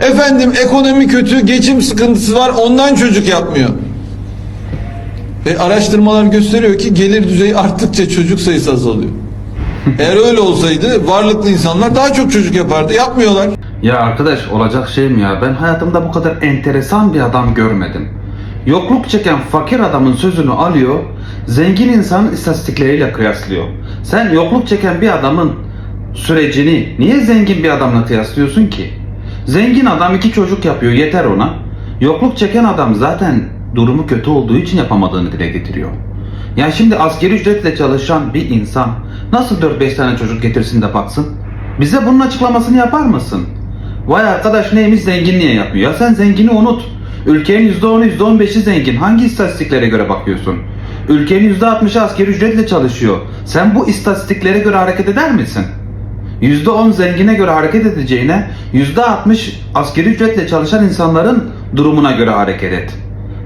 Efendim ekonomi kötü, geçim sıkıntısı var ondan çocuk yapmıyor. E, araştırmalar gösteriyor ki gelir düzeyi arttıkça çocuk sayısı azalıyor. Eğer öyle olsaydı varlıklı insanlar daha çok çocuk yapardı. Yapmıyorlar. Ya arkadaş olacak şey mi ya? Ben hayatımda bu kadar enteresan bir adam görmedim. Yokluk çeken fakir adamın sözünü alıyor, zengin insanın istatistikleriyle kıyaslıyor. Sen yokluk çeken bir adamın sürecini niye zengin bir adamla kıyaslıyorsun ki? Zengin adam iki çocuk yapıyor yeter ona. Yokluk çeken adam zaten durumu kötü olduğu için yapamadığını dile getiriyor. Ya şimdi asgari ücretle çalışan bir insan nasıl 4-5 tane çocuk getirsin de baksın? Bize bunun açıklamasını yapar mısın? Vay arkadaş neymiş zenginliğe yapıyor. Ya sen zengini unut. Ülkenin %10'u %15'i zengin. Hangi istatistiklere göre bakıyorsun? Ülkenin %60'ı asgari ücretle çalışıyor. Sen bu istatistiklere göre hareket eder misin? %10 zengine göre hareket edeceğine %60 asgari ücretle çalışan insanların durumuna göre hareket et.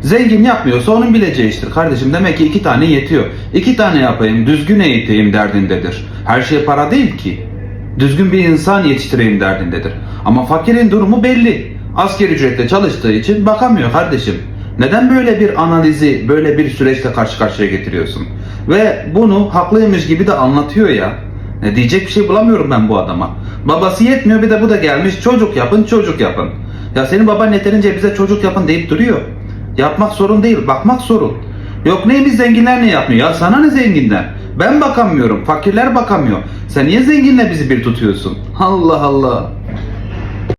Zengin yapmıyorsa onun bileceği iştir kardeşim. Demek ki iki tane yetiyor. İki tane yapayım, düzgün eğiteyim derdindedir. Her şey para değil ki. Düzgün bir insan yetiştireyim derdindedir. Ama fakirin durumu belli. Asgari ücretle çalıştığı için bakamıyor kardeşim. Neden böyle bir analizi, böyle bir süreçle karşı karşıya getiriyorsun? Ve bunu haklıymış gibi de anlatıyor ya. Ne diyecek bir şey bulamıyorum ben bu adama. Babası yetmiyor bir de bu da gelmiş çocuk yapın çocuk yapın. Ya senin baban yeterince bize çocuk yapın deyip duruyor. Yapmak sorun değil bakmak sorun. Yok neymiş zenginler ne yapmıyor? Ya sana ne zenginden? Ben bakamıyorum. Fakirler bakamıyor. Sen niye zenginle bizi bir tutuyorsun? Allah Allah.